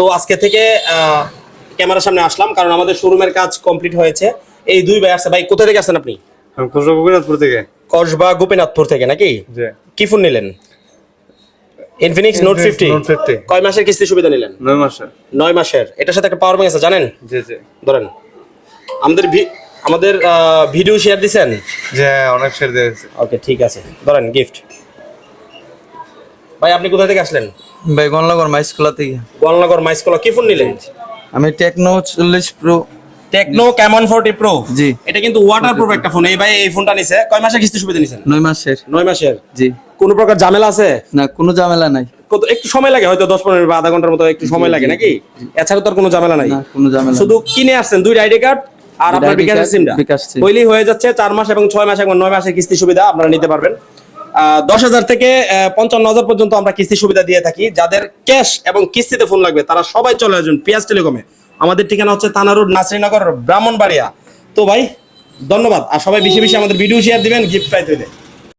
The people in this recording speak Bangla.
তো আজকে থেকে ক্যামেরার সামনে আসলাম কারণ আমাদের শোরুমের কাজ কমপ্লিট হয়েছে। এই দুই ভাই আসছে ভাই কোথা থেকে আসছেন আপনি? খুচরো গোপীনাথপুর থেকে। কসবা গোপীনাথপুর থেকে নাকি? জি। কি ফোন নিলেন? ইনফিনিক্স নোট ফিফটি 50 কয় মাসের কিস্তি সুবিধা নিলেন? নয় মাসে নয় মাসের। এটার সাথে একটা পাওয়ার ব্যাংক আছে জানেন? জি জি। ধরেন। আমাদের ভি- আমাদের ভিডিও শেয়ার দিছেন? যে হ্যাঁ, অনেক শেয়ার দিয়েছে। ওকে ঠিক আছে। ধরেন গিফট ভাই আপনি কোথা থেকে আসলেন? ভাই গণনগর মাইস্কুলা থেকে। গোয়ালনগর মাইসকলা কি ফোন নিলেন? আমি টেকনো চল্লিশ pro. Tecno Camon forty pro? জি। এটা কিন্তু ওয়াটার প্রুফ একটা ফোন এই ভাই এই ফোনটা নিছে। কয় মাসের কিস্তি সুবিধা নিছেন? নয় মাসের। নয় মাসের? জি। কোনো প্রকার ঝামেলা আছে? না কোনো ঝামেলা নাই। কত একটু সময় লাগে হয়তো দশ পনেরো বা আধা ঘণ্টার মতো একটু সময় লাগে নাকি? এছাড়া তো আর কোনো ঝামেলা নাই। না কোনো ঝামেলা শুধু কিনে আসছেন দুইটা আইডি কার্ড আর আপনার বিকাশের সিমটা। হইলেই হয়ে যাচ্ছে চার মাস এবং ছয় মাস এবং নয় মাসের কিস্তি সুবিধা আপনারা নিতে পারবেন। দশ হাজার থেকে পঞ্চান্ন হাজার পর্যন্ত আমরা কিস্তি সুবিধা দিয়ে থাকি। যাদের ক্যাশ এবং কিস্তিতে ফোন লাগবে, তারা সবাই চলে আসবেন পিয়াজ টেলিকমে। আমাদের ঠিকানা হচ্ছে থানারুড নাসরিনগর, ব্রাহ্মণবাড়িয়া। তো ভাই, ধন্যবাদ। আর সবাই বেশি বেশি আমাদের ভিডিও শেয়ার দিবেন গিফট পাইতে